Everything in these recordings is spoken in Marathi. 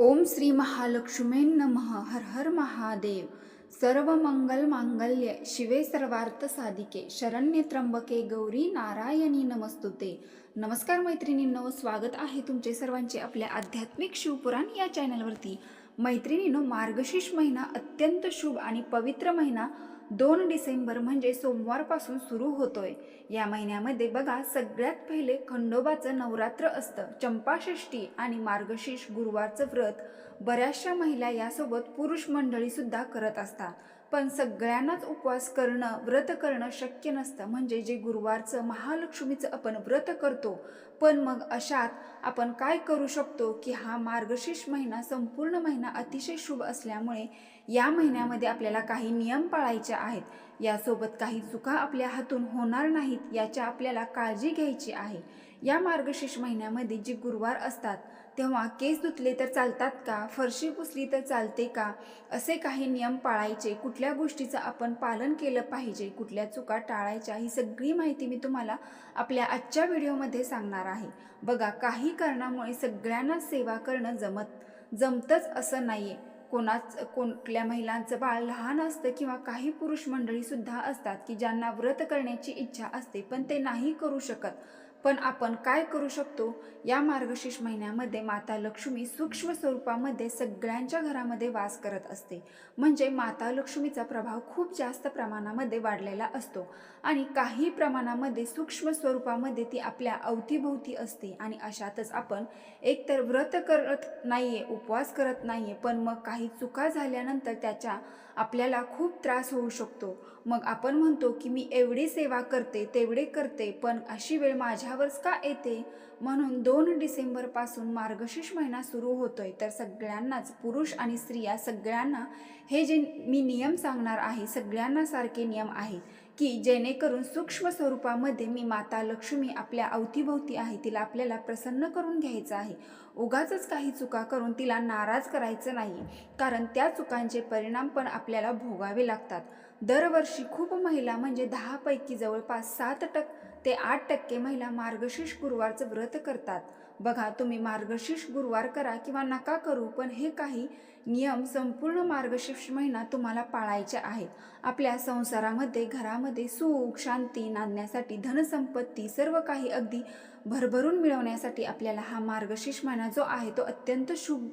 ओम श्री महालक्ष्मी नमः हर हर महादेव। सर्व मंगल मांगल्य शिवे सर्वार्थ साधिके शरण्य त्र्यंबके गौरी नारायणी नमस्तुते। नमस्कार मैत्रिणींनो स्वागत आहे तुमचे सर्वांचे आपल्या आध्यात्मिक शिवपुराण या चॅनलवरती मैत्रिणींनो मार्गशीर्ष महिना अत्यंत शुभ आणि पवित्र महिना दोन डिसेंबर म्हणजे सोमवारपासून सुरू होतोय. या महिन्यामध्ये बघा सगळ्यात पहिले खंडोबाचं नवरात्र असतं. चंपाषष्ठी आणि मार्गशीर्ष गुरुवारचं व्रत बऱ्याचशा महिला यासोबत पुरुष मंडळीसुद्धा करत असतात. पण सगळ्यांनाच उपवास करणं व्रत करणं शक्य नसतं. म्हणजे जे गुरुवारचं महालक्ष्मीचं आपण व्रत करतो पण मग अशात आपण काय करू शकतो की हा मार्गशीर्ष महिना संपूर्ण महिना अतिशय शुभ असल्यामुळे या महिन्यामध्ये आपल्याला काही नियम पाळायचे आहेत. यासोबत काही चुका आपल्या हातून होणार नाहीत याच्या आपल्याला काळजी घ्यायची आहे. या मार्गशीर्ष महिन्यामध्ये जे गुरुवार असतात तेव्हा केस धुतले तर चालतात का? फरशी पुसली तर चालते का? असे काही नियम पाळायचे. कुठल्या गोष्टीचं आपण पालन केलं पाहिजे? कुठल्या चुका टाळायच्या? ही सगळी माहिती मी तुम्हाला आपल्या आजच्या व्हिडिओमध्ये सांगणार आहे. बघा काही कारणामुळे सगळ्यांना सेवा करणं जमत जमतंच असं नाही आहे कोणाच कुठल्या महिलांचं बाळ लहान असतं किंवा काही पुरुष मंडळीसुद्धा असतात की ज्यांना व्रत करण्याची इच्छा असते पण ते नाही करू शकत. पण आपण काय करू शकतो? या मार्गशीर्ष महिन्यामध्ये माता लक्ष्मी सूक्ष्म स्वरूपामध्ये सगळ्यांच्या घरामध्ये वास करत असते. म्हणजे माता लक्ष्मीचा प्रभाव खूप जास्त प्रमाणामध्ये वाढलेला असतो. आणि काही प्रमाणामध्ये सूक्ष्म स्वरूपामध्ये ती आपल्या अवतीभोवती असते आणि अशातच आपण एकतर व्रत करत नाही आहे उपवास करत नाही आहे पण मग काही चुका झाल्यानंतर त्याच्या आपल्याला खूप त्रास होऊ शकतो. मग आपण म्हणतो की मी एवढी सेवा करते तेवढे करते पण अशी वेळ माझ्यावरच का येते? म्हणून दोन डिसेंबरपासून मार्गशीर्ष महिना सुरू होतोय. तर सगळ्यांनाच पुरुष आणि स्त्रिया सगळ्यांना हे जे मी नियम सांगणार आहे सगळ्यांना सारखे नियम आहेत. की जेणेकरून सूक्ष्म स्वरूपामध्ये मी माता लक्ष्मी आपल्या अवतीभोवती आहे तिला आपल्याला प्रसन्न करून घ्यायचं आहे. उगाच काही चुका करून तिला नाराज करायचं नाही कारण त्या चुकांचे परिणाम पण आपल्याला भोगावे लागतात. दरवर्षी खूप महिला म्हणजे दहापैकी जवळपास सात टक्के ते आठ टक्के महिला मार्गशीर्ष गुरुवारचं व्रत करतात. बघा तुम्ही मार्गशीर्ष गुरुवार करा किंवा नका करू पण हे काही नियम संपूर्ण मार्गशीर्ष महिना तुम्हाला पाळायचे आहेत. आपल्या संसारामध्ये घरामध्ये सुख शांती नांदण्यासाठी धनसंपत्ती सर्व काही अगदी भरभरून मिळवण्यासाठी आपल्याला हा मार्गशीर्ष महिना जो आहे तो अत्यंत शुभ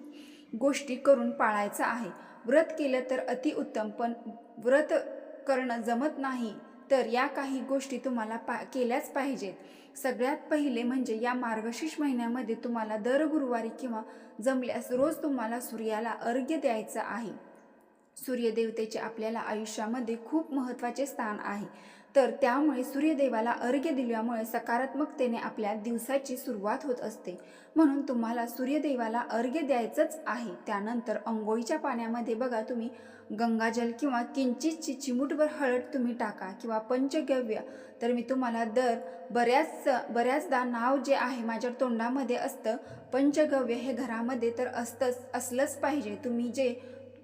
गोष्टी करून पाळायचा आहे. व्रत केलं तर अतिउत्तम पण व्रत करणं जमत नाही. तर या काही गोष्टी तुम्हाला पा केल्याच पाहिजेत. सगळ्यात पहिले म्हणजे या मार्गशीर्ष महिन्यामध्ये तुम्हाला दर गुरुवारी किंवा जमल्यास रोज तुम्हाला सूर्याला अर्घ्य द्यायचं आहे. सूर्यदेवतेचे आपल्याला आयुष्यामध्ये खूप महत्त्वाचे स्थान आहे. तर त्यामुळे सूर्यदेवाला अर्घ्य दिल्यामुळे सकारात्मकतेने आपल्या दिवसाची सुरुवात होत असते. म्हणून तुम्हाला सूर्यदेवाला अर्घ्य द्यायचंच आहे. त्यानंतर अंघोळीच्या पाण्यामध्ये बघा तुम्ही गंगाजल किंवा किंचितची चिमूटभर हळद तुम्ही टाका किंवा पंचगव्य. तर मी तुम्हाला दर बऱ्याच बऱ्याचदा नाव जे आहे माझ्या तोंडामध्ये असतं पंचगव्य हे घरामध्ये तर असतंच असलंच पाहिजे. तुम्ही जे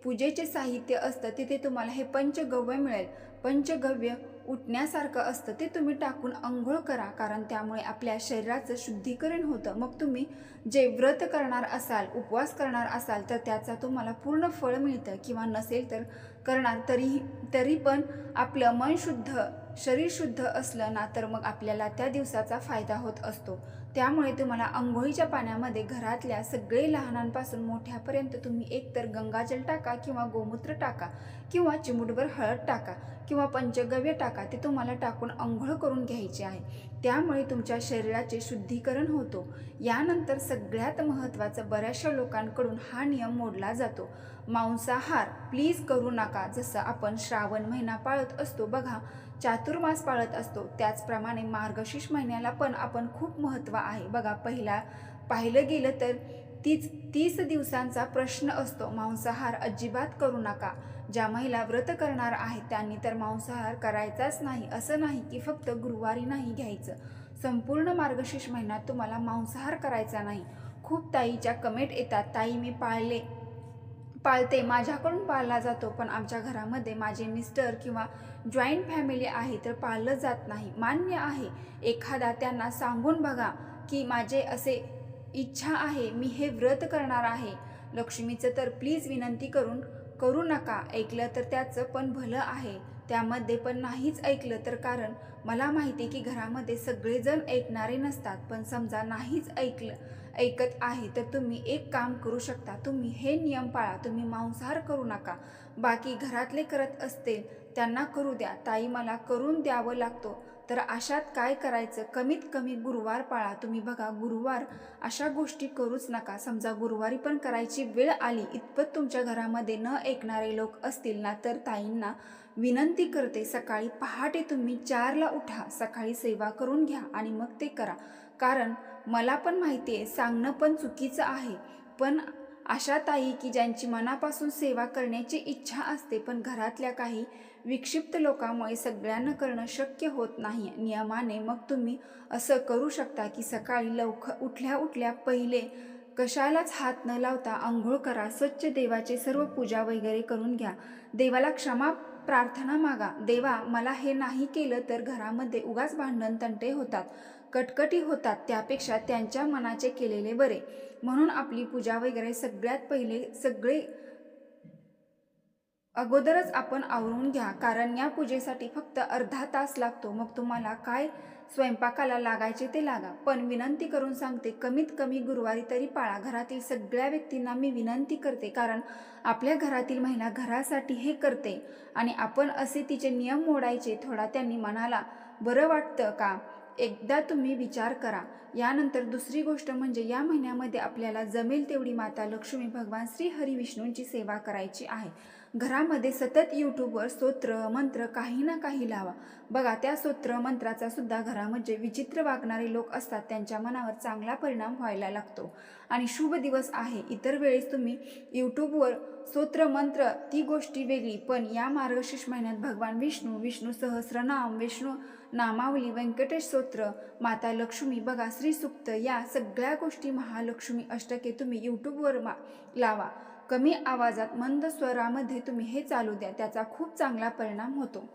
पूजेचे साहित्य असतं तिथे तुम्हाला हे पंचगव्य मिळेल. पंचगव्य उठण्यासारखं असतं ते तुम्ही टाकून आंघोळ करा. कारण त्यामुळे आपल्या शरीराचं शुद्धीकरण होतं. मग तुम्ही जे व्रत करणार असाल उपवास करणार असाल तर त्याचा तुम्हाला पूर्ण फळ मिळतं. किंवा नसेल तर करणार तरीही तरी पण आपलं मन शुद्ध शरीर शुद्ध असलं ना तर मग आपल्याला त्या दिवसाचा फायदा होत असतो. त्यामुळे तुम्हाला आंघोळीच्या पाण्यामध्ये घरातल्या सगळे लहानांपासून मोठ्यापर्यंत तुम्ही एकतर गंगाजल टाका किंवा गोमूत्र टाका किंवा चिमुटभर हळद टाका किंवा पंचगव्य टाका ते तुम्हाला टाकून आंघोळ करून घ्यायचे आहे. त्यामुळे तुमच्या शरीराचे शुद्धीकरण होतो. यानंतर सगळ्यात महत्त्वाचं बऱ्याचशा लोकांकडून हा नियम मोडला जातो. मांसाहार प्लीज करू नका. जसं आपण श्रावण महिना पाळत असतो बघा. चातुर्मास पाळत असतो. त्याचप्रमाणे मार्गशीर्ष महिन्याला पण आपण खूप महत्त्व आहे. बघा पहिला पाहिलं गेलं तर तीच तीस दिवसांचा प्रश्न असतो. मांसाहार अजिबात करू नका. ज्या महिला व्रत करणार आहेत त्यांनी तर मांसाहार करायचाच नाही. असं नाही की फक्त गुरुवारी नाही घ्यायचं. संपूर्ण मार्गशीर्ष महिन्यात तुम्हाला मांसाहार करायचा नाही. खूप ताईच्या कमेंट येतात ताई मी पाळले. पाळते माझ्याकडून पाळला जातो पण आमच्या घरामध्ये माझे मिस्टर किंवा जॉईंट फॅमिली आहे तर पाळलं जात नाही. मान्य आहे एखादा त्यांना सांगून बघा की माझे असे इच्छा आहे मी हे व्रत करणार आहे. लक्ष्मीचं तर प्लीज विनंती करून करू नका ऐकलं तर त्याचं पण भलं आहे. त्यामध्ये पण नाहीच ऐकलं तर कारण मला माहिती आहे की घरामध्ये सगळेजण ऐकणारे नसतात पण समजा नाहीच ऐकलं ऐकत आहे तर तुम्ही एक काम करू शकता. तुम्ही हे नियम पाळा. तुम्ही मांसाहार करू नका. बाकी घरातले करत असतील त्यांना करू द्या. ताई मला करून द्यावं लागतो. तर अशात काय करायचं? कमीत कमी गुरुवार पाळा. तुम्ही बघा गुरुवार अशा गोष्टी करूच नका. समजा गुरुवारी पण करायची वेळ आली इतपत तुमच्या घरामध्ये न ऐकणारे लोक असतील ना तर ताईंना विनंती करते सकाळी पहाटे तुम्ही चारला उठा. सकाळी सेवा करून घ्या आणि मग ते करा. कारण मला पण माहिती आहे सांगणं पण चुकीचं आहे. पण अशा ताई की ज्यांची मनापासून सेवा करण्याची इच्छा असते पण घरातल्या काही विक्षिप्त लोकांमुळे सगळ्यांना करणं शक्य होत नाही नियमाने मग तुम्ही असं करू शकता की सकाळी लवकर उठल्या उठल्या पहिले कशालाच हात न लावता आंघोळ करा स्वच्छ देवाचे सर्व पूजा वगैरे करून घ्या. देवाला क्षमा प्रार्थना मागा. देवा मला हे नाही केलं तर घरामध्ये उगाच भांडण तंटे होतात. कटकटी होतात त्यापेक्षा त्यांच्या मनाचे केलेले बरे. म्हणून आपली पूजा वगैरे सगळ्यात पहिले सगळे अगोदरच आपण आवरून घ्या. कारण या पूजेसाठी फक्त अर्धा तास लागतो. मग तुम्हाला काय स्वयंपाकाला लागायचे ते लागा. पण विनंती करून सांगते कमीत कमी गुरुवारी तरी पाळा. घरातील सगळ्या व्यक्तींना मी विनंती करते कारण आपल्या घरातील महिला घरासाठी हे करते. आणि आपण असे तिचे नियम मोडायचे थोडा त्यांनी मनाला बरं वाटतं का? एकदा तुम्ही विचार करा. यानंतर दुसरी गोष्ट म्हणजे या महिन्यामध्ये आपल्याला जमेल तेवढी माता लक्ष्मी भगवान श्री हरी विष्णूंची सेवा करायची आहे. घरामध्ये सतत यूट्यूबवर स्तोत्र मंत्र काही ना काही लावा. बघा त्या स्तोत्र मंत्राचा सुद्धा घरामध्ये विचित्र वागणारे लोक असतात त्यांच्या मनावर चांगला परिणाम व्हायला लागतो. आणि शुभ दिवस आहे. इतर वेळेस तुम्ही यूट्यूबवर स्तोत्र मंत्र ती गोष्टी वेगळी पण या मार्गशीर्ष महिन्यात भगवान विष्णू विष्णू सहस्रनाम विष्णू नामावली व्यंकटेश स्तोत्र माता लक्ष्मी बघा श्रीसुक्त या सगळ्या गोष्टी महालक्ष्मी अष्टके तुम्ही यूट्यूबवर मा लावा. कमी आवाजात मंद स्वरामध्ये तुम्ही हे चालू द्या त्याचा खूप चांगला परिणाम होतो.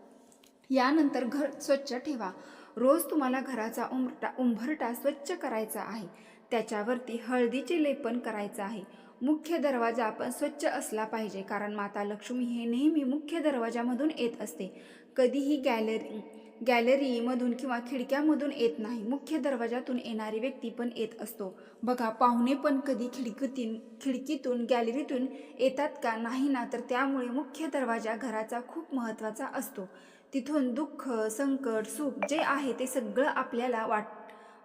यानंतर घर स्वच्छ ठेवा. रोज तुम्हाला घराचा उंबरटा उंभरटा स्वच्छ करायचा आहे. त्याच्यावरती हळदीचे लेपन करायचं आहे. मुख्य दरवाजा आपण स्वच्छ असला पाहिजे कारण माता लक्ष्मी हे नेहमी मुख्य दरवाजामधून येत असते. कधीही गॅलरी गॅलरीमधून किंवा खिडक्यामधून येत नाही. मुख्य दरवाजातून येणारी व्यक्ती पण येत असतो. बघा पाहुणे पण कधी खिडकीतून खिडकीतून गॅलरीतून येतात का नाही ना तर त्यामुळे मुख्य दरवाजा घराचा खूप महत्त्वाचा असतो. तिथून दुःख संकट सुख जे आहे ते सगळं आपल्याला वाट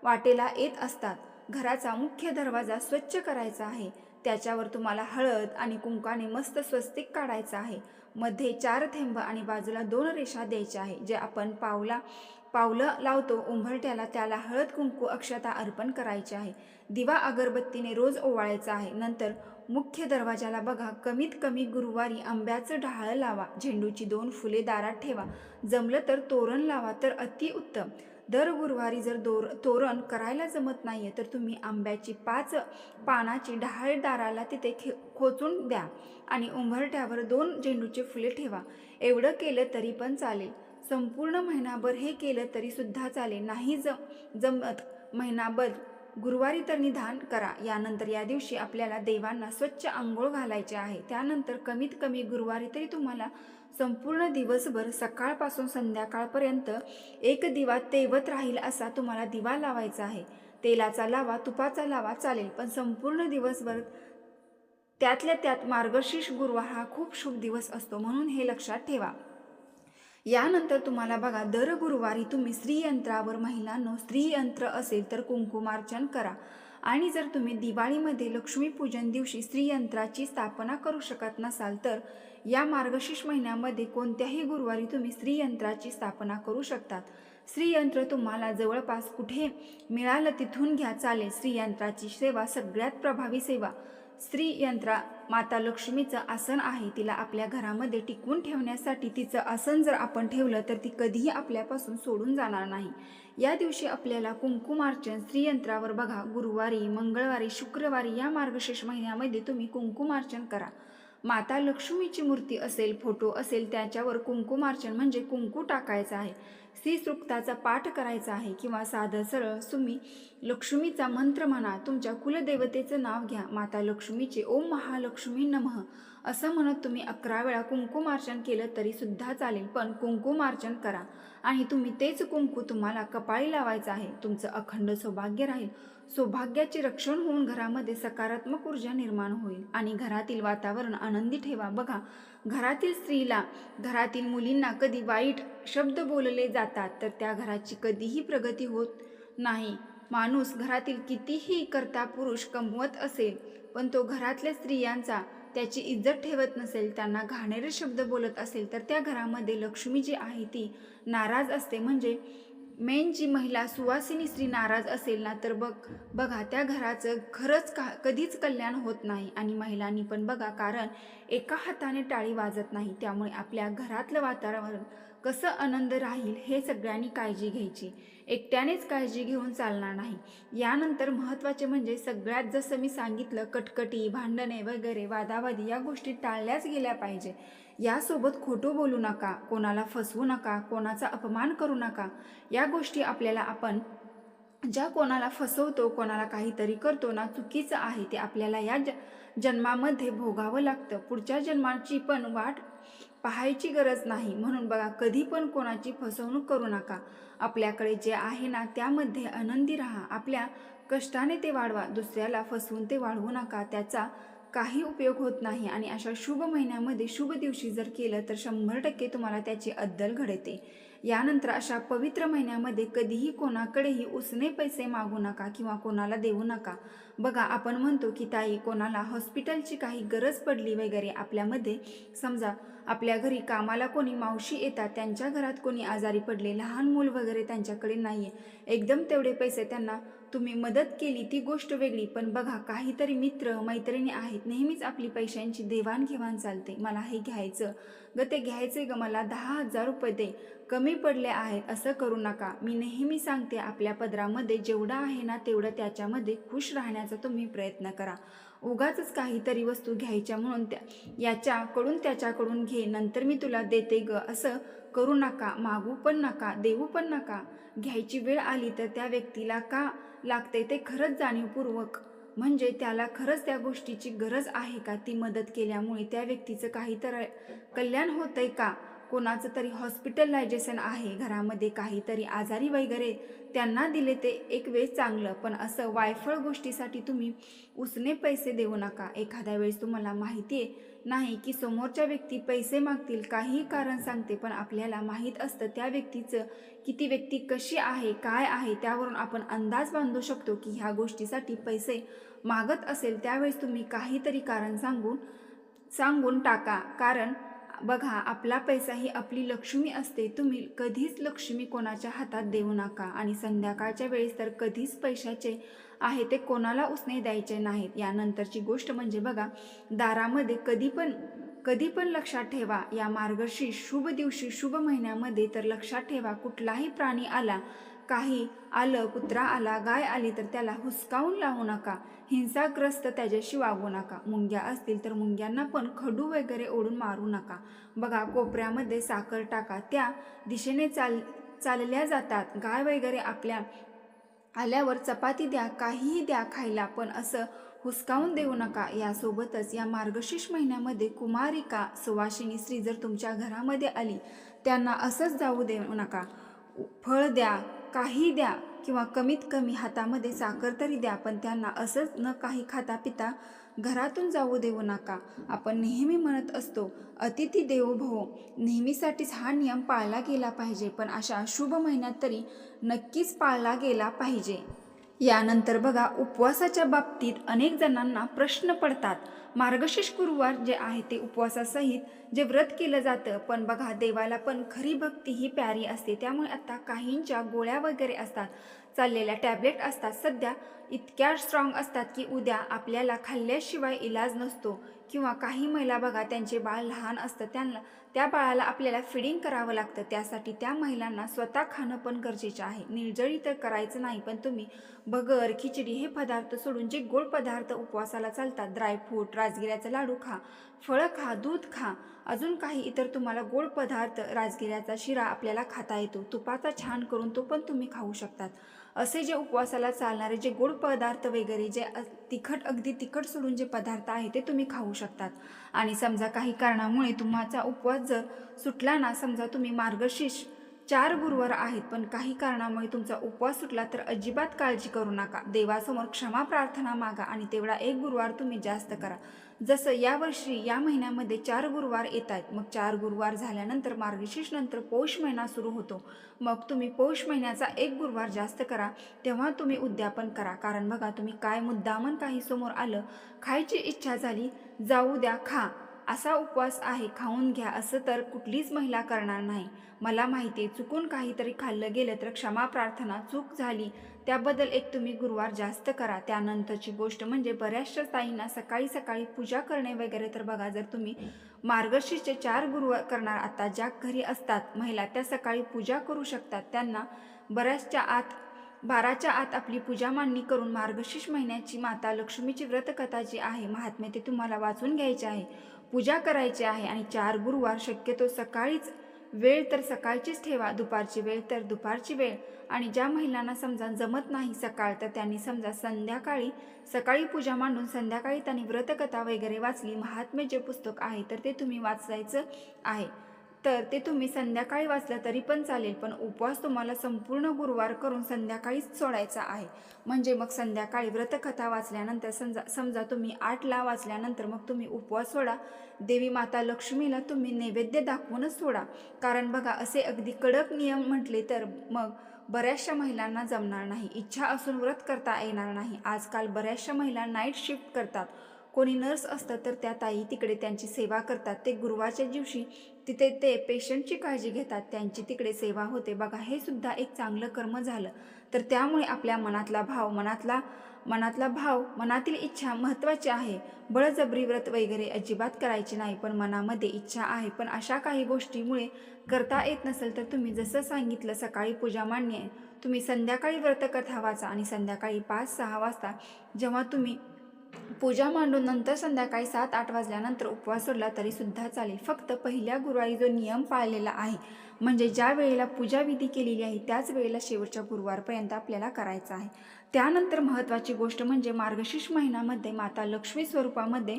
वाटेला येत असतात. घराचा मुख्य दरवाजा स्वच्छ करायचा आहे. त्याच्यावर तुम्हाला हळद आणि कुंकाने मस्त स्वस्तिक काढायचं आहे. मध्ये चार थेंब आणि बाजूला दोन रेषा द्यायच्या आहे जे आपण पावला पावलं लावतो उंबरट्याला त्याला हळद कुंकू अक्षता अर्पण करायचे आहे. दिवा अगरबत्तीने रोज ओवाळायचा आहे. नंतर मुख्य दरवाजाला बघा कमीत कमी गुरुवारी आंब्याचं ढाळ लावा झेंडूची दोन फुले दारात ठेवा. जमलं तर तोरण लावा तर अतिउत्तम. दर गुरुवारी जर दोर तोरण करायला जमत नाही आहे तर तुम्ही आंब्याची पाच पानाची ढाळदाराला तिथे खे खोचून द्या आणि उंबरठ्यावर दोन झेंडूचे फुले ठेवा. एवढं केलं तरी पण चालेल. संपूर्ण महिनाभर हे केलं तरीसुद्धा चालेल. नाही जम जमत महिनाभर गुरुवारी तर निधान करा. यानंतर या दिवशी आपल्याला देवांना स्वच्छ आंघोळ घालायचे आहे. त्यानंतर कमीत कमी गुरुवारी तरी तुम्हाला संपूर्ण दिवसभर सकाळपासून संध्याकाळपर्यंत एक दिवा तेवत राहील असा तुम्हाला दिवा लावायचा आहे. तेलाचा लावा तुपाचा लावा चालेल. पण संपूर्ण दिवसभर त्यातल्या त्यात मार्गशीर्ष गुरुवार हा खूप शुभ दिवस असतो म्हणून हे लक्षात ठेवा. यानंतर तुम्हाला बघा दर गुरुवारी तुम्ही स्त्रीयंत्रावर महिलांनो स्त्रीयंत्र असेल तर कुंकुमार्चन करा. आणि जर तुम्ही दिवाळीमध्ये लक्ष्मीपूजन दिवशी स्त्रीयंत्राची स्थापना करू शकत नसाल तर या मार्गशीर्ष महिन्यामध्ये कोणत्याही गुरुवारी तुम्ही स्त्रीयंत्राची स्थापना करू शकतात. स्त्रीयंत्र तुम्हाला जवळपास कुठे मिळालं तिथून घ्या चालेल. स्त्रीयंत्राची सेवा सगळ्यात प्रभावी सेवा. स्त्री यंत्रा माता लक्ष्मीचं आसन आहे. तिला आपल्या घरामध्ये टिकवून ठेवण्यासाठी तिचं आसन जर आपण ठेवलं तर ती कधीही आपल्यापासून सोडून जाणार नाही. या दिवशी आपल्याला कुंकुमार्चन स्त्रीयंत्रावर बघा. गुरुवारी मंगळवारी शुक्रवारी या मार्गशीर्ष महिन्यामध्ये तुम्ही कुंकुमार्चन करा. माता लक्ष्मीची मूर्ती असेल फोटो असेल त्याच्यावर कुंकुमार्चन म्हणजे कुंकू टाकायचं आहे. श्री पाठ करायचा आहे किंवा साधं सरळ तुम्ही लक्ष्मीचा मंत्र म्हणा तुमच्या कुलदेवतेचं नाव घ्या माता लक्ष्मीचे ओम महालक्ष्मी नमः असं म्हणत तुम्ही अकरा वेळा कुंकुमार्चन केलं तरी सुद्धा चालेल पण कुंकुमार्चन करा. आणि तुम्ही तेच कुंकू तुम्हाला कपाळी लावायचं आहे. तुमचं अखंड सौभाग्य राहील. सौभाग्याचे रक्षण होऊन घरामध्ये सकारात्मक ऊर्जा निर्माण होईल. आणि घरातील वातावरण आनंदी ठेवा. बघा घरातील स्त्रीला घरातील मुलींना कधी वाईट शब्द बोलले जातात तर त्या घराची कधीही प्रगती होत नाही. माणूस घरातील कितीही करता पुरुष कमवत असेल पण तो घरातल्या स्त्रियांचा त्याची इज्जत ठेवत नसेल त्यांना घाणेरे शब्द बोलत असेल तर त्या घरामध्ये लक्ष्मी जी आहे ती नाराज असते. म्हणजे मेन जी महिला सुवासिनी स्त्री नाराज असेल ना तर बघ बघा त्या घराचं खरंच का कधीच कल्याण होत नाही आणि महिलांनी पण बघा कारण एका हाताने टाळी वाजत नाही. त्यामुळे आपल्या घरातलं वातावरण कसं आनंद राहील हे सगळ्यांनी काळजी घ्यायची. एकट्यानेच काळजी घेऊन चालणार नाही. यानंतर महत्त्वाचे म्हणजे सगळ्यात जसं मी सांगितलं कटकटी भांडणे वगैरे वादावादी या गोष्टी टाळल्याच गेल्या पाहिजे. यासोबत खोटं बोलू नका कोणाला फसवू नका कोणाचा अपमान करू नका. या गोष्टी आपल्याला आपण ज्या कोणाला फसवतो कोणाला काहीतरी करतो ना चुकीचं आहे ते आपल्याला या ज जन्मामध्ये भोगावं लागतं. पुढच्या जन्माची पण वाट पाहायची गरज नाही. म्हणून बघा कधी पण कोणाची फसवणूक करू नका. आपल्याकडे जे आहे ना त्यामध्ये आनंदी राहा. आपल्या कष्टाने ते वाढवा दुसऱ्याला फसवून ते वाढवू नका. त्याचा काही उपयोग होत नाही आणि अशा शुभ महिन्यामध्ये शुभ दिवशी जर केलं तर शंभर टक्के तुम्हाला त्याची अद्दल घडते. यानंतर अशा पवित्र महिन्यामध्ये कधीही कोणाकडेही उसने पैसे मागू नका किंवा कोणाला देऊ नका. बघा आपण म्हणतो की ताई कोणाला हॉस्पिटलची काही गरज पडली वगैरे आपल्यामध्ये समजा आपल्या घरी कामाला कोणी मावशी येतात त्यांच्या घरात कोणी आजारी पडले लहान मूल वगैरे त्यांच्याकडे नाही आहे एकदम तेवढे पैसे त्यांना तुम्ही मदत केली ती गोष्ट वेगळी. पण बघा काहीतरी मित्र मैत्रिणी आहेत नेहमीच आपली पैशांची देवाणघेवाण चालते. मला हे घ्यायचं. ग ते घ्यायचे ग मला दहा हजार रुपये दे. कमी पडले आहेत असं करू नका. मी नेहमी सांगते आपल्या पदरामध्ये जेवढं आहे ना तेवढं त्याच्यामध्ये खुश राहण्याचा तुम्ही प्रयत्न करा. उगाच काहीतरी वस्तू घ्यायच्या म्हणून त्या याच्याकडून त्याच्याकडून घे नंतर मी तुला देते ग. असं करू नका मागू पण नका देऊ पण नका. घ्यायची वेळ आली तर त्या व्यक्तीला का लागते ते खरंच जाणीवपूर्वक. म्हणजे त्याला खरंच त्या गोष्टीची गरज आहे का? ती मदत केल्यामुळे त्या व्यक्तीचं काहीतरी कल्याण होतंय का? कोणाचं तरी हॉस्पिटलायझेशन आहे घरामध्ये काहीतरी आजारी वगैरे त्यांना दिले ते एक वेळ चांगलं. पण असं वायफळ गोष्टीसाठी तुम्ही उसने पैसे देऊ नका. एखाद्या वेळेस तुम्हाला माहिती आहे नाही की समोरच्या व्यक्ती पैसे मागतील काही कारण सांगते पण आपल्याला माहीत असतं त्या व्यक्तीचं की ती व्यक्ती कशी आहे काय आहे त्यावरून आपण अंदाज बांधू शकतो की ह्या गोष्टीसाठी पैसे मागत असेल त्यावेळेस तुम्ही काहीतरी कारण सांगून सांगून टाका. कारण बघा आपला पैसा ही आपली लक्ष्मी असते. तुम्ही कधीच लक्ष्मी कोणाच्या हातात देऊ नका. आणि संध्याकाळच्या वेळेस तर कधीच पैशाचे आहे ते कोणाला उसने द्यायचे नाहीत. यानंतरची गोष्ट म्हणजे बघा दारामध्ये कधी पण कधी पण लक्षात ठेवा. या मार्गशी शुभ दिवशी शुभ महिन्यामध्ये तर लक्षात ठेवा कुठलाही प्राणी आला काही आलं कुत्रा आला गाय आली तर त्याला हुसकावून लावू नका. हिंसाग्रस्त त्याच्याशी वागू नका. मुंग्या असतील तर मुंग्यांना पण खडू वगैरे ओढून मारू नका. बघा कोपऱ्यामध्ये साखर टाका. त्या दिशेने चाल चालल्या जातात. गाय वगैरे आपल्या आल्यावर चपाती द्या काहीही द्या खायला पण असं हुसकावून देऊ नका. यासोबतच या मार्गशीर्ष महिन्यामध्ये कुमारिका सुवासिनी स्त्री जर तुमच्या घरामध्ये आली त्यांना असंच जाऊ देऊ नका. फळ द्या काही द्या किंवा कमीत कमी हातामध्ये साखर तरी द्या पण त्यांना असंच न काही खाता पिता घरातून जाऊ देऊ नका. आपण नेहमी म्हणत असतो अतिथी देवो भव. नेहमीसाठीच हा नियम पाळला गेला पाहिजे पण अशा शुभ महिन्यात तरी नक्कीच पाळला गेला पाहिजे. यानंतर बघा उपवासाच्या बाबतीत अनेक जणांना प्रश्न पडतात. मार्गशीर्ष गुरुवार जे आहे ते उपवासासहित जे व्रत केलं जातं पण बघा देवाला पण खरी भक्ती ही प्यारी असते. त्यामुळे आता काहींच्या गोळ्या वगैरे असतात. चाललेल्या टॅबलेट असतात. सध्या इतक्या स्ट्रॉंग असतात की उद्या आपल्याला खाल्ल्याशिवाय इलाज नसतो. किंवा काही महिला बघा त्यांचे बाळ लहान असतं त्यांना त्या बाळाला आपल्याला फिडिंग करावं लागतं. त्यासाठी त्या महिलांना स्वतः खाणं पण गरजेचं आहे. निर्जळी तर करायचं नाही पण तुम्ही बगर खिचडी हे पदार्थ सोडून जे गोड पदार्थ उपवासाला चालतात ड्रायफ्रूट राजगिऱ्याचा लाडू खा फळं खा दूध खा अजून काही इतर तुम्हाला गोड पदार्थ राजगिऱ्याचा शिरा आपल्याला खाता येतो. तुपाचा छान करून तो पण तुम्ही खाऊ शकतात. असे जे उपवासाला चालणारे जे गोड पदार्थ वगैरे जे तिखट अगदी तिखट सोडून जे पदार्थ आहे ते तुम्ही खाऊ शकतात. आणि समजा काही कारणामुळे तुम्हाचा उपवास जर सुटला ना समजा तुम्ही मार्गशीर्ष चार गुरुवार आहेत पण काही कारणामुळे तुमचा उपवास सुटला तर अजिबात काळजी करू नका. देवासमोर क्षमा प्रार्थना मागा आणि तेवढा एक गुरुवार तुम्ही जास्त करा. जसं यावर्षी या महिन्यामध्ये चार गुरुवार येत आहेत मग चार गुरुवार झाल्यानंतर मार्गशीर्ष नंतर पौष महिना सुरू होतो. मग तुम्ही पौष महिन्याचा एक गुरुवार जास्त करा तेव्हा तुम्ही उद्यापन करा. कारण बघा तुम्ही काय मुद्दामन काही समोर आलं खायची इच्छा झाली जाऊ द्या खा. असा उपवास आहे खाऊन घ्या. असं तर कुठलीच महिला करणार नाही. मला माहिती आहे चुकून काहीतरी खाल्लं गेलं तर क्षमा प्रार्थना चूक झाली. त्याबद्दल एक तुम्ही गुरुवार जास्त करा. त्यानंतरची गोष्ट म्हणजे बऱ्याचशा ताईंना सकाळी सकाळी पूजा करणे वगैरे तर बघा जर तुम्ही मार्गशीर्षचे चार गुरुवार करणार आता ज्या घरी असतात महिला त्या सकाळी पूजा करू शकतात. त्यांना बऱ्याचच्या आत बाराच्या आत आपली पूजा मांडणी करून मार्गशीर्ष महिन्याची माता लक्ष्मीची व्रतकथा जी आहे महात्म्य ते तुम्हाला वाचून घ्यायचे आहे. पूजा करायची आहे आणि चार गुरुवार शक्यतो सकाळीच वेळ तर सकाळचीच ठेवा दुपारची वेळ तर दुपारची वेळ. आणि ज्या महिलांना समजा जमत नाही सकाळ तर त्यांनी समजा संध्याकाळी सकाळी पूजा मांडून संध्याकाळी त्यांनी व्रतकथा वगैरे वाचली महात्म्य जे पुस्तक आहे तर ते तुम्ही वाचायचं आहे. तर ते तुम्ही संध्याकाळी वाचलं तरी पण चालेल पण उपवास तुम्हाला संपूर्ण गुरुवार करून संध्याकाळीच सोडायचा आहे. म्हणजे मग संध्याकाळी व्रतकथा वाचल्यानंतर समजा समजा तुम्ही आठला वाचल्यानंतर मग तुम्ही उपवास सोडा. देवी माता लक्ष्मीला तुम्ही नैवेद्य दाखवूनच सोडा. कारण बघा असे अगदी कडक नियम म्हटले तर मग बऱ्याचशा महिलांना जमणार नाही. इच्छा असून व्रत करता येणार नाही. आजकाल बऱ्याचशा महिला नाईट शिफ्ट करतात. कोणी नर्स असतं तर त्या ताई तिकडे त्यांची सेवा करतात. ते गुरुवारच्या दिवशी तिथे ते पेशंटची काळजी घेतात. त्यांची तिकडे सेवा होते. बघा हे सुद्धा एक चांगलं कर्म झालं. तर त्यामुळे आपल्या मनातला भाव मनातला मनातला भाव मनातील इच्छा महत्त्वाची आहे. बळजबरी व्रत वगैरे अजिबात करायची नाही पण मनामध्ये इच्छा आहे. पण अशा काही गोष्टीमुळे करता येत नसेल तर तुम्ही जसं सांगितलं सकाळी पूजा मांडणे तुम्ही संध्याकाळी व्रतकथा वाचा आणि संध्याकाळी पाच सहा वाजता जेव्हा तुम्ही पूजा मांडून नंतर संध्याकाळी सात आठ वाजल्यानंतर उपवास सोडला तरी सुद्धा चालेल. फक्त पहिल्या गुरुवारी जो नियम पाळलेला आहे म्हणजे ज्या वेळेला पूजाविधी केलेली आहे त्याच वेळेला शेवटच्या गुरुवारपर्यंत आपल्याला करायचं आहे. त्यानंतर महत्त्वाची गोष्ट म्हणजे मार्गशीर्ष महिन्यामध्ये माता लक्ष्मी स्वरूपामध्ये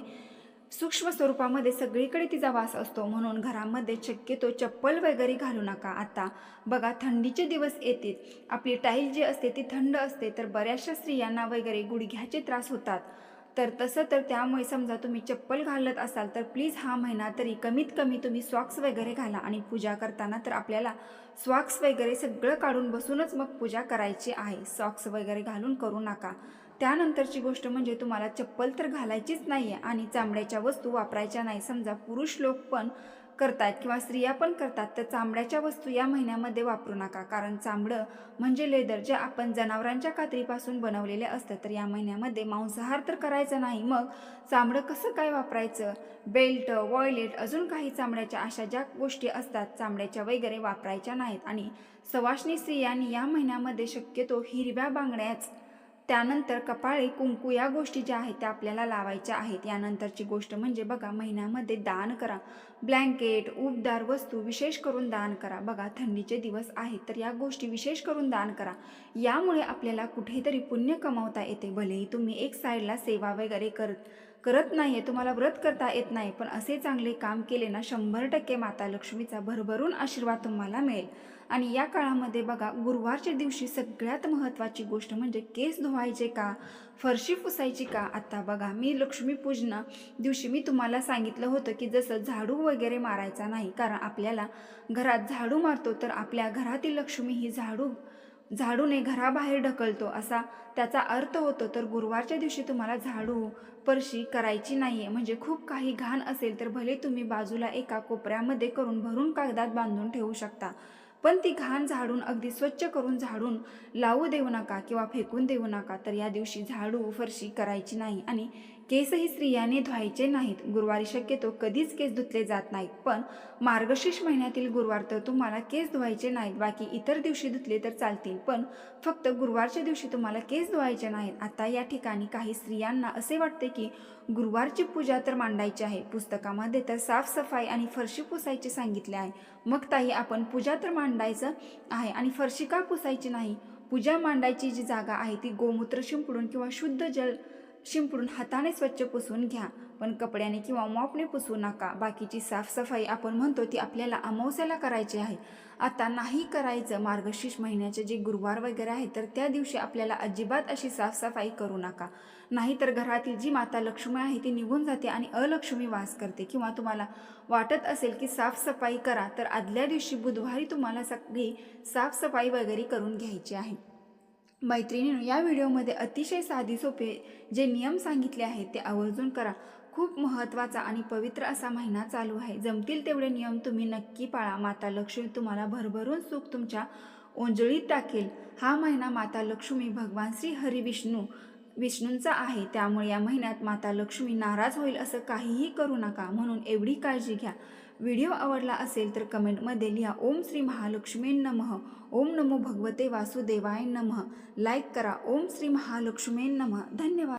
सूक्ष्म स्वरूपामध्ये सगळीकडे तिचा वास असतो. म्हणून घरामध्ये शक्यतो चप्पल वगैरे घालू नका. आता बघा थंडीचे दिवस येतील. आपली टाईल जी असते ती थंड असते तर बऱ्याचशा स्त्रियांना वगैरे गुडघ्याचे त्रास होतात. तर तसं तर त्यामुळे समजा तुम्ही चप्पल घालत असाल तर प्लीज हा महिना तरी कमीत कमी तुम्ही सॉक्स वगैरे घाला आणि पूजा करताना तर आपल्याला सॉक्स वगैरे सगळं काढून बसूनच मग पूजा करायची आहे. सॉक्स वगैरे घालून करू नका. त्यानंतरची गोष्ट म्हणजे तुम्हाला चप्पल तर घालायचीच नाही आहे आणि चामड्याच्या वस्तू वापरायच्या नाही. समजा पुरुष लोक पण करतात किंवा स्त्रिया पण करतात तर चामड्याच्या वस्तू या महिन्यामध्ये वापरू नका. कारण चामडं म्हणजे लेदर जे आपण जनावरांच्या कातरीपासून बनवलेले असतं तर या महिन्यामध्ये मांसाहार तर करायचा नाही. मग चामडं कसं काय वापरायचं? बेल्ट वॉयलेट अजून काही चामड्याच्या अशा ज्या गोष्टी असतात चामड्याच्या वगैरे वापरायच्या नाहीत. आणि सवाष्णी स्त्रियांनी या महिन्यामध्ये शक्यतो हिरव्या बांगड्याच त्यानंतर कपाळे कुंकू या गोष्टी ज्या आहेत त्या आपल्याला लावायच्या आहेत. यानंतरची गोष्ट म्हणजे बघा महिन्यामध्ये दान करा. ब्लँकेट उबदार वस्तू विशेष करून दान करा. बघा थंडीचे दिवस आहेत तर या गोष्टी विशेष करून दान करा. यामुळे आपल्याला कुठेतरी पुण्य कमावता येते. भलेही तुम्ही एक साईडला सेवा वगैरे करत करत नाही आहे तुम्हाला व्रत करता येत नाही पण असे चांगले काम केले ना शंभर टक्के माता लक्ष्मीचा भरभरून आशीर्वाद तुम्हाला मिळेल. आणि या काळामध्ये बघा गुरुवारच्या दिवशी सगळ्यात महत्त्वाची गोष्ट म्हणजे केस धुवायचे का फरशी पुसायची का? आता बघा मी लक्ष्मीपूजन दिवशी मी तुम्हाला सांगितलं होतं की जसं झाडू वगैरे मारायचा नाही कारण आपल्याला घरात झाडू मारतो तर आपल्या घरातील लक्ष्मी ही झाडू झाडूने घराबाहेर ढकलतो असा त्याचा अर्थ होतो. तर गुरुवारच्या दिवशी तुम्हाला झाडू परशी करायची नाही आहे म्हणजे खूप काही घाण असेल तर भले तुम्ही बाजूला एका कोपऱ्यामध्ये करून भरून कागदात बांधून ठेवू शकता. पण ती घाण झाडून अगदी स्वच्छ करून झाडून लावू देऊ नका किंवा फेकून देऊ नका. तर या दिवशी झाडू फरशी करायची नाही. आणि केसही स्त्रियाने धुवायचे नाहीत. गुरुवारी शक्यतो कधीच केस धुतले जात नाहीत. पण मार्गशीर्ष महिन्यातील गुरुवार तर तुम्हाला केस धुवायचे नाहीत. बाकी इतर दिवशी धुतले तर चालतील. पण फक्त गुरुवारच्या दिवशी तुम्हाला केस धुवायचे नाहीत. आता या ठिकाणी काही स्त्रियांना असे वाटते की गुरुवारची पूजा तर मांडायची आहे. पुस्तकामध्ये तर साफसफाई आणि फरशी पुसायचे सांगितले आहे. मग ताई आपण पूजा तर मांडायचं आहे आणि फरशी का पुसायची नाही? पूजा मांडायची जी जागा आहे ती गोमूत्र शिंपडून किंवा शुद्ध जल शिंपडून हाताने स्वच्छ पुसून घ्या. पण कपड्याने किंवा मॉपने पुसू नका. बाकीची साफसफाई आपण म्हणतो ती आपल्याला अमावस्याला करायची आहे. आता नाही करायचं. मार्गशीर्ष महिन्याचे जे गुरुवार वगैरे आहे तर त्या दिवशी आपल्याला अजिबात अशी साफसफाई करू नका. नाहीतर घरातील जी माता लक्ष्मी आहे ती निघून जाते आणि अलक्ष्मी वास करते. किंवा तुम्हाला वाटत असेल की साफसफाई करा तर आदल्या दिवशी बुधवारी तुम्हाला सगळी साफसफाई वगैरे करून घ्यायची आहे. मैत्रिणीनं या व्हिडिओमध्ये अतिशय साधी सोपे जे नियम सांगितले आहेत ते आवर्जून करा. खूप महत्त्वाचा आणि पवित्र असा महिना चालू आहे. जमतील तेवढे नियम तुम्ही नक्की पाळा. माता लक्ष्मी तुम्हाला भरभरून सुख तुमच्या ओंजळीत टाकेल. हा महिना माता लक्ष्मी भगवान श्री हरिविष्णू विष्णूंचा आहे. त्यामुळे या महिन्यात माता लक्ष्मी नाराज होईल असं काहीही करू नका. म्हणून एवढी काळजी घ्या. व्हिडिओ आवडला असेल तर कमेंटमध्ये लिहा. ओम श्री महालक्ष्मी नमः. ओम नमो भगवते वासुदेवाय नमः. लाईक करा. ओम श्री महालक्ष्मी नमः. धन्यवाद.